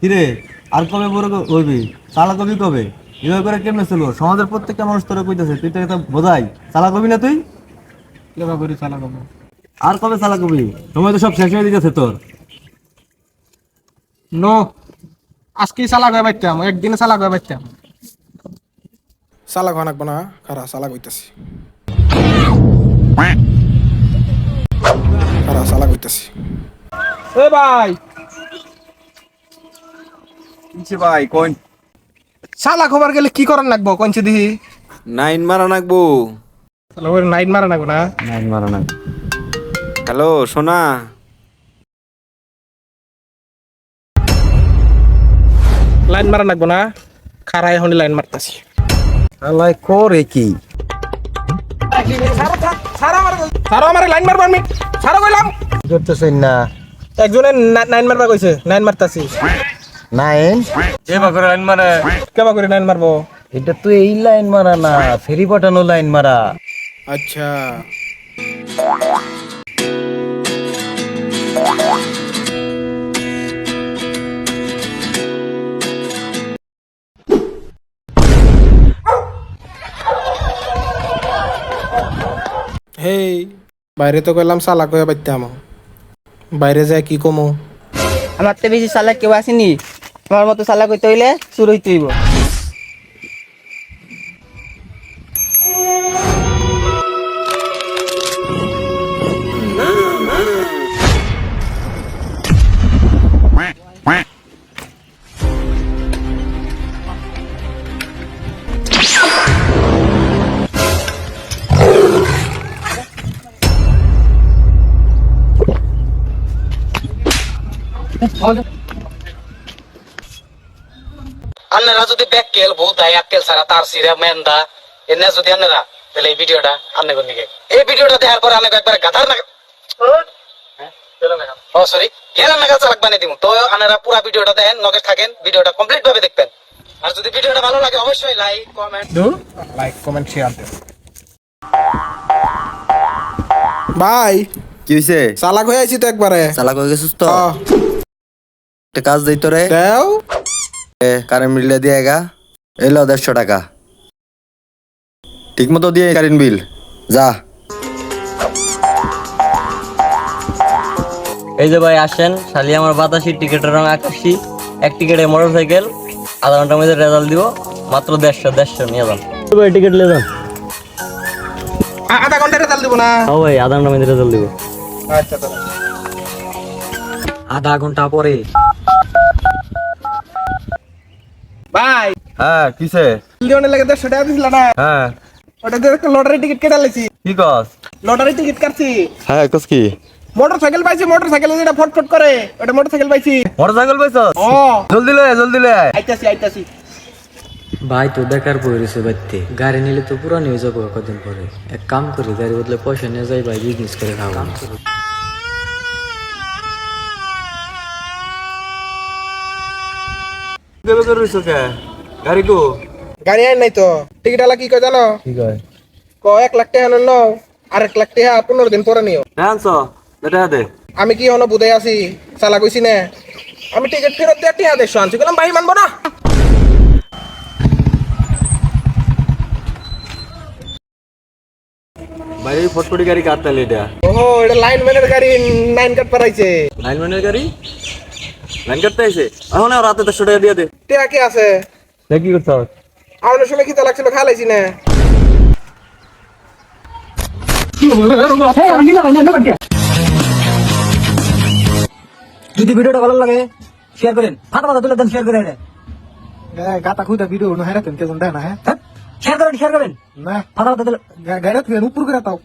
কিরে আর কবে বড় হইবি চালা কবি কবে? এভাবে করে কেমনে চলবো? সমাজের প্রত্যেকটা মানুষ তোরা কইতেছে তুই তো এটা বোঝাই। চালা কবি না তুই? কেবা করে চালা কব। আর কবে চালা কবি? সময় তো সব শেষ হয়ে দিতেছে তোর। নো আজকে চালা গয়ে বাইতাম একদিনে চালা গয়ে বাইতাম চালাক হওয়া না খারা চালাক হইতাছি খারা চালাক হইতাছি এ ভাই! কিছে ভাই কোন চালা খবর গেলে কি করার লাগবো? কোনছে দিহি নাইন মারা ওর নাইট মারা লাগবো না? নাই মারা নাই হ্যালো সোনা। লাইন মারা লাগবো না? খারাই হনি লাইন মারতাছি। আলাই করে কি? সারো আমার লাইন মারবো আমি। সারো কইলাম। না। একজনে নাইন মারবা কইছে। নাইন মারতাছি। নাইন। এ বাকরে লাইন মারে। কেবা করে নাইন মারবো? এটা তো এই লাইন মারা না ফেরি পাঠানো লাইন মারা। আচ্ছা। হেই বাইরে তো কইলাম চালাক হয়ে বাইরে যায় কি কমো? আমার তো বেশি চালাক কেউ আসেনি। আমার মতো চালাক হইতে হইলে শুরু হইতে হইব। আন্নারা যদি ব্যাককেল ভূত আই আক্কেল সারা তার সিরা মেন্দা এনে যদি আন্নারা তাহলে এই ভিডিওটা কোন দিকে এই ভিডিওটা দেখার পর একবার গাধার না ও সরি বানিয়ে দিব তো আনারা পুরা ভিডিওটা দেখেন নগে থাকেন ভিডিওটা কমপ্লিট ভাবে দেখবেন। আর যদি ভিডিওটা ভালো লাগে অবশ্যই like comment like comment share দেন ভাই কি হয়েছে চালাক হয়ে আছি তো একবারে। চালাক হয়ে গেছিস তো? একটা কাজ দিই তোরে দেও। কারেন্ট বিল দিয়ে গা। এলো দেড়শো টাকা। ঠিক মতো দিয়ে কারেন্ট বিল যা। এই যে ভাই আসেন। শালি আমার বাতাসি টিকেটের রং আকাশি এক টিকেটে মোটর সাইকেল আধা ঘণ্টার মধ্যে রেজাল্ট দিব। মাত্র দেড়শো দেড়শো নিয়ে যান। ভাই টিকিট নিয়ে যান। আ- আধা ঘণ্টা রেজাল্ট দিব না? ও ভাই আধা ঘণ্টার মধ্যে রেজাল্ট দিব। আচ্ছা আধা ঘণ্টা পরে। ভাই হ্যাঁ কিসে? লিওনের লাগে দেড়শো টাকা দিছিল না? হ্যাঁ। ওটা দিয়ে একটা লটারি টিকিট কেটে লেছি কি কস? লটারি টিকিট কাটছি। হ্যাঁ কস কি? মোটর সাইকেল পাইছি মোটর সাইকেল যেটা ফটফট করে ওটা মোটর সাইকেল পাইছি। মোটর সাইকেল পাইছস? ও। জলদি লয় জলদি লয় আইতাছি আইতাছি। ভাই তো বেকার পড়েছে বাড়িতে। গাড়ি নিলে তো পুরানি হয়ে যাব কদিন পরে। এক কাম করি গাড়ি বদলে পয়সা নিয়ে যাই ভাই বিজনেস করে খাব। দেবে করে রইছো কে? গাড়ি কো। গাড়ি আইন নাই তো। টিকিট আলা কি কয় জানো? কি কয়? ক এক লাখ টাকা নাও আর এক লাখ টাকা পনেরো দিন পরে নিও। হ্যাঁ আনছো এটা দে। আমি কি হনো বুঝে আছি? চালা কইছি না। আমি টিকিট ফেরত দিয়ে টিহা দেড়শো আনছি। বললাম ভাই মানবো না। বাইরে ফটফটি গাড়ি কাটতে এটা? ওহো এটা লাইন ম্যানের গাড়ি নাইন কাট পারাইছে। লাইনম্যানের গাড়ি? লাইন কাটতে আইছে? এখন রাতে দেড়শো টাকা দিয়ে দে। টিহা কি আছে? কি করতে হবে আমার সময় কি লাগছিল খালাইছি না। যদি ভিডিওটা ভালো লাগে শেয়ার করেন। ফাটা ফাটা তুলে দেন শেয়ার করে গাতা খুদা ভিডিও না হেরা কেন কেজন দেয় না হ্যাঁ? শেয়ার করেন শেয়ার করেন। না। ফাটা ফাটা তুলে গাড়ি উপর করে তাও।